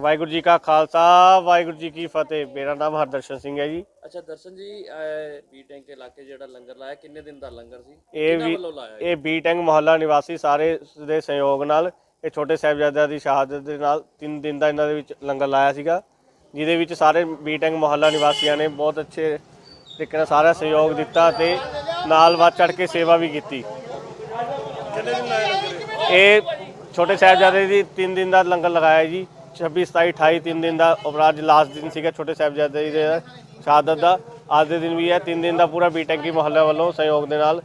ਵਾਹਿਗੁਰੂ ਜੀ ਕਾ ਖਾਲਸਾ ਵਾਹਿਗੁਰੂ ਜੀ ਕੀ ਫਤਿਹ। ਮੇਰਾ ਨਾਮ ਹਰਦਰਸ਼ਨ ਸਿੰਘ ਹੈ ਜੀ। ਅੱਛਾ ਦਰਸ਼ਨ ਜੀ ਬੀ ਟੈਂਕ ਇਲਾਕੇ ਜਿਹੜਾ ਲੰਗਰ ਲਾਇਆ ਕਿੰਨੇ ਦਿਨ ਦਾ ਲੰਗਰ ਸੀ? ਇਹ ਵੀ ਇਹ? ਬੀ ਟੈਂਕ ਮੁਹੱਲਾ ਨਿਵਾਸੀ ਸਾਰੇ ਦੇ ਸਹਿਯੋਗ ਨਾਲ ਇਹ ਛੋਟੇ ਸਾਹਿਬਜ਼ਾਦਿਆਂ ਦੀ ਸ਼ਹਾਦਤ ਦੇ ਨਾਲ 3 ਦਿਨ ਦਾ ਇਹਨਾਂ ਦੇ ਵਿੱਚ ਲੰਗਰ ਲਾਇਆ ਸੀਗਾ ਜਿਹਦੇ ਵਿੱਚ ਸਾਰੇ ਬੀ ਟੈਂਕ ਮੁਹੱਲਾ ਨਿਵਾਸੀਆਂ ਨੇ ਬਹੁਤ ਅੱਛੇ ਤਰੀਕੇ ਨਾਲ ਸਾਰਾ ਸਹਿਯੋਗ ਦਿੱਤਾ ਤੇ ਨਾਲ ਵੱਧ ਚੜ ਕੇ ਸੇਵਾ ਵੀ ਕੀਤੀ। ਇਹ ਛੋਟੇ ਸਾਹਿਬਜ਼ਾਦੇ ਦੀ 3 ਦਿਨ ਦਾ ਲੰਗਰ ਲਗਾਇਆ ਜੀ। 26 27 28 3 ਦਿਨ ਦਾ ਉਪਰਾਜ ਲਾਸਟ ਦਿਨ ਸੀਗਾ ਛੋਟੇ ਸਾਹਿਬਜ਼ਾਦੇ ਦੀ ਸ਼ਹਾਦਤ ਦਾ। ਅੱਜ ਦੇ ਦਿਨ ਵੀ ਹੈ ਤਿੰਨ ਦਿਨ ਦਾ ਪੂਰਾ ਬੀਟੈਂਕੀ ਟੈਂਕੀ ਵੱਲੋਂ ਸਹਿਯੋਗ ਦੇ ਨਾਲ